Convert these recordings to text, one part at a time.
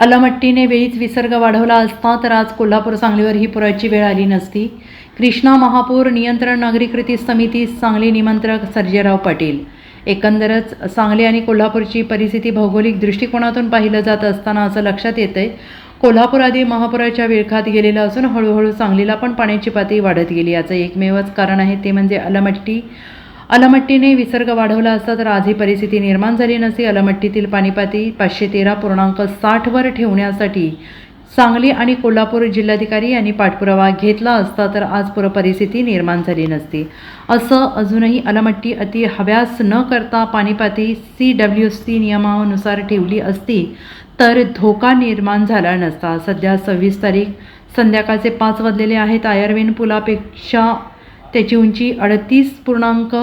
अलमट्टीने वेळीच विसर्ग वाढवला असता तर आज कोल्हापूर सांगलीवर ही पुराची वेळ आली नसती. कृष्णा महापूर नियंत्रण नागरी कृती समिती सांगली निमंत्रक सर्जेराव पाटील. एकंदरच सांगली आणि कोल्हापूरची परिस्थिती भौगोलिक दृष्टिकोनातून पाहिलं जात असताना असं लक्षात येतंय कोल्हापूर आधी महापुराच्या विळखात गेलेलं असून हळूहळू सांगलीला पण पाण्याची पातळी वाढत गेली. याचं एकमेवच कारण आहे ते म्हणजे अलमट्टी अलमट्टीने विसर्ग वाढवला असता तर आज ही परिस्थिती निर्माण झाली नसती. अलमट्टीतील पाणीपाती पाचशे तेरा पूर्णांक साठवर ठेवण्यासाठी सांगली आणि कोल्हापूर जिल्हाधिकारी यांनी पाठपुरावा घेतला असता तर आज पूर परिस्थिती निर्माण झाली नसती. असं अजूनही अलमट्टी अति हव्यास न करता पाणीपाती सी डब्ल्यू सी नियमानुसार ठेवली असती तर धोका निर्माण झाला नसता. सध्या सव्वीस तारीख संध्याकाळचे पाच वाजलेले आहेत. आयर्विन पुलापेक्षा त्याची उंची अडतीस पूर्णांक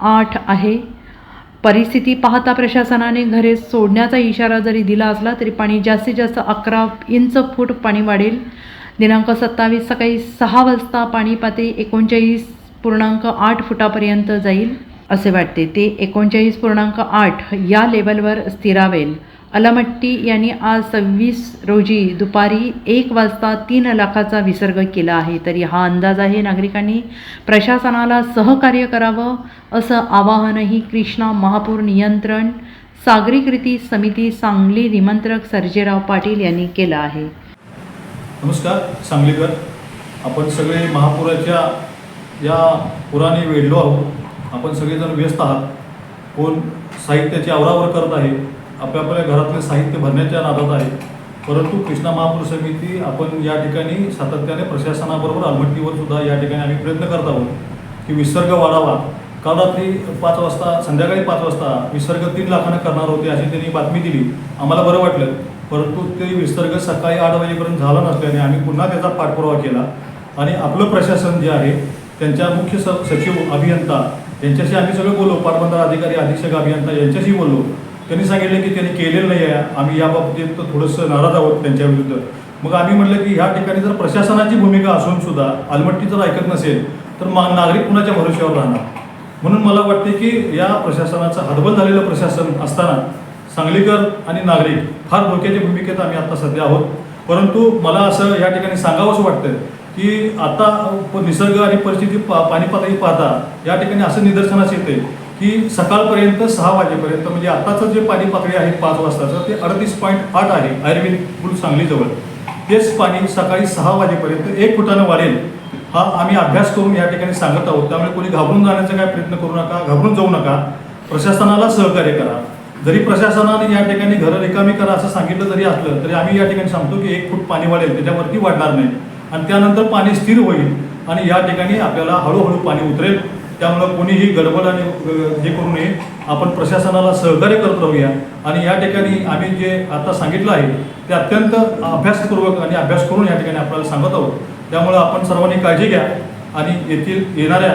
आठ आहे. परिस्थिती पाहता प्रशासनाने घरे सोडण्याचा इशारा जरी दिला असला तरी पाणी जास्तीत जास्त अकरा इंच फूट पाणी वाढेल. दिनांक सत्तावीस सकाळी सहा वाजता पाणी पातळी एकोणचाळीस पूर्णांक आठ फुटापर्यंत जाईल असे वाटते. ते एकोणचाळीस पूर्णांक आठ या लेवलवर स्थिरावेल. अलामट्टी यांनी आज सव्वीस रोजी दुपारी एक वाजता तीन लाखाचा विसर्ग केला आहे. तरी हा अंदाज आहे नागरिकांनी. प्रशासनाला सहकार्य करावं असं आवाहनही कृष्णा महापूर नियंत्रण सागरी कृती समिती सांगली निमंत्रक सर्जेराव पाटील यांनी केलं आहे. नमस्कार सांगलीकर. आपण सगळे महापुराच्या या पुराने वेढलो आहोत. आपण सगळेजण व्यस्त आहात. कोण साहित्याची आवरावर करत आहे आपल्या आपल्या घरातले साहित्य भरण्याच्या नादात आहे. परंतु कृष्णा महापूर समिती आपण या ठिकाणी सातत्याने प्रशासनाबरोबर आलमट्टीवर सुद्धा या ठिकाणी आम्ही प्रयत्न करत आहोत की विसर्ग वाढावा. काल रात्री पाच वाजता संध्याकाळी पाच वाजता विसर्ग तीन लाखानं करणार होते अशी त्यांनी बातमी दिली. आम्हाला बरं वाटलं. परंतु ते विसर्ग सकाळी आठ वाजेपर्यंत झाला नसल्याने आम्ही पुन्हा त्याचा पाठपुरावा केला. आणि आपलं प्रशासन जे आहे त्यांच्या मुख्य स सचिव अभियंता यांच्याशी आम्ही सगळं बोललो. पाटबंधार अधिकारी अधीक्षक अभियंता यांच्याशी बोललो. त्यांनी सांगितलं की त्यांनी केलेलं नाही आहे आम्ही याबाबतीत थोडंसं नाराज आहोत त्यांच्या विरुद्ध. मग आम्ही म्हटलं की ह्या ठिकाणी जर प्रशासनाची भूमिका असून सुद्धा आलमट्टी जर ऐकत नसेल तर मा नागरिक कुणाच्या भरोश्यावर राहणार? म्हणून मला वाटते की या प्रशासनाचं हतबल झालेलं प्रशासन असताना सांगलीकर आणि नागरिक फार धोक्याच्या भूमिकेत आम्ही आता सध्या आहोत. परंतु मला असं या ठिकाणी सांगावंसं वाटतं की आता निसर्ग आणि परिस्थिती पा पाणी पातळी पाहता या ठिकाणी असं निदर्शनास येते की सकाळपर्यंत सहा वाजेपर्यंत म्हणजे आताचं जे पाणी पातळी आहे पाच वाजताचं ते अडतीस पॉईंट आठ आहे आयुर्वेदिक पूल सांगलीजवळ. तेच पाणी सकाळी सहा वाजेपर्यंत एक फुटानं वाढेल हा आम्ही अभ्यास करून या ठिकाणी सांगत आहोत. त्यामुळे कोणी घाबरून जाण्याचा काय प्रयत्न करू नका घाबरून जाऊ नका. प्रशासनाला सहकार्य करा. जरी प्रशासनाने या ठिकाणी घरं रिकामी करा असं सांगितलं जरी असलं तरी आम्ही या ठिकाणी सांगतो की एक फूट पाणी वाढेल त्याच्यावरती वाढणार नाही. आणि त्यानंतर पाणी स्थिर होईल आणि या ठिकाणी आपल्याला हळूहळू पाणी उतरेल. त्यामुळं कोणीही गडबड आणि हे करू नये. आपण प्रशासनाला सहकार्य करत राहूया. आणि या ठिकाणी आम्ही जे आता सांगितलं आहे ते अत्यंत अभ्यासपूर्वक आणि अभ्यास करून या ठिकाणी आपल्याला सांगत आहोत. त्यामुळं आपण सर्वांनी काळजी घ्या आणि येथील येणाऱ्या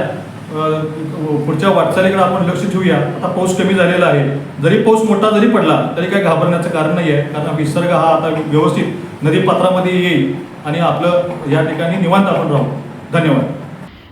पुढच्या वाटचालीकडे आपण लक्ष ठेवूया. आता पाऊस कमी झालेला आहे. जरी पाऊस मोठा जरी पडला तरी काही घाबरण्याचं कारण नाही आहे. कारण विसर्ग हा आता व्यवस्थित नदीपात्रामध्ये येईल आणि आपलं या ठिकाणी निवांत आपण राहू. धन्यवाद.